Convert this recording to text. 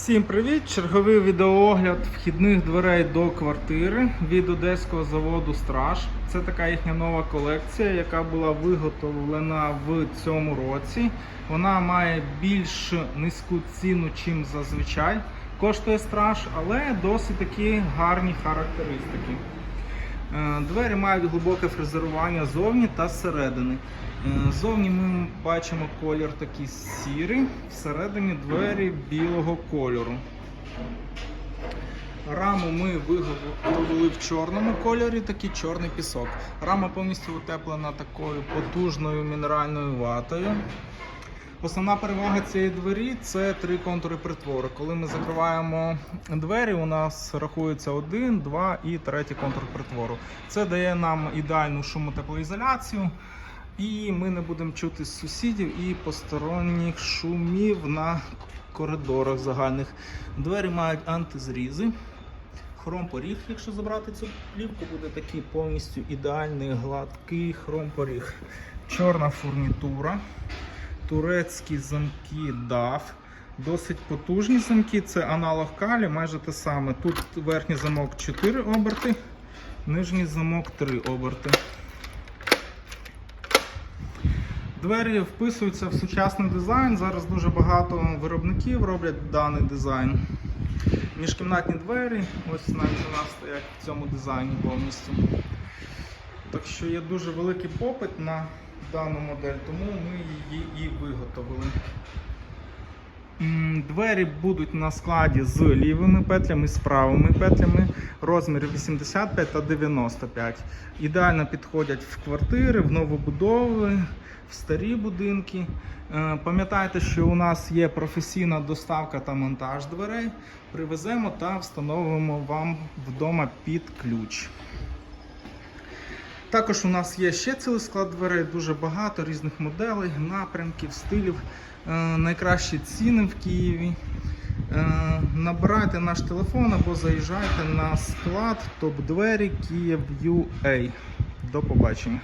Всім привіт! Черговий відеоогляд вхідних дверей до квартири від одеського заводу Страж. Це така їхня нова колекція, яка була виготовлена в цьому році. Вона має більш низьку ціну, чим зазвичай коштує страж, але досить такі гарні характеристики. Е, Двері мають глибоке фрезерування зовні та зсередини. Е, Зовні ми бачимо колір такий сірий, всередині двері білого кольору. Раму ми виготовили в чорному кольорі, такий чорний пісок. Рама повністю утеплена такою потужною мінеральною ватою. Основна перевага цієї двері це три контури притвору. Коли ми закриваємо двері, у нас рахується один, два і третій контур притвору. Це дає нам ідеальну шумотеплоізоляцію, і ми не будемо чути сусідів і посторонніх шумів на коридорах загальних. Двері мають антизрізи. Хром-поріг, якщо забрати цю плівку, буде такий повністю ідеальний гладкий хром-поріг. Чорна фурнітура турецькі замки DAF. Досить потужні замки, це аналог калі, майже те саме. Тут верхній замок 4 оберти, нижній замок 3 оберти. Двері вписуються в сучасний дизайн. Зараз дуже багато виробників роблять даний дизайн. Міжкімнатні двері, ось навіть у нас стоять в цьому дизайні повністю. Так що є дуже великий попит на дану модель, тому ми її і виготовили. Двері будуть на складі з лівими петлями, з правими петлями, розмірів 85 та 95. Ідеально підходять в квартири, в новобудови, в старі будинки. Е, Пам'ятайте, що у нас є професійна доставка та монтаж дверей. Привеземо та встановимо вам вдома під ключ. Також у нас є ще цілий склад дверей, дуже багато різних моделей, напрямків, стилів. Е, найкращі ціни в Києві. Е, набирайте наш телефон або заїжджайте на склад топ-двері Київ.UA. До побачення.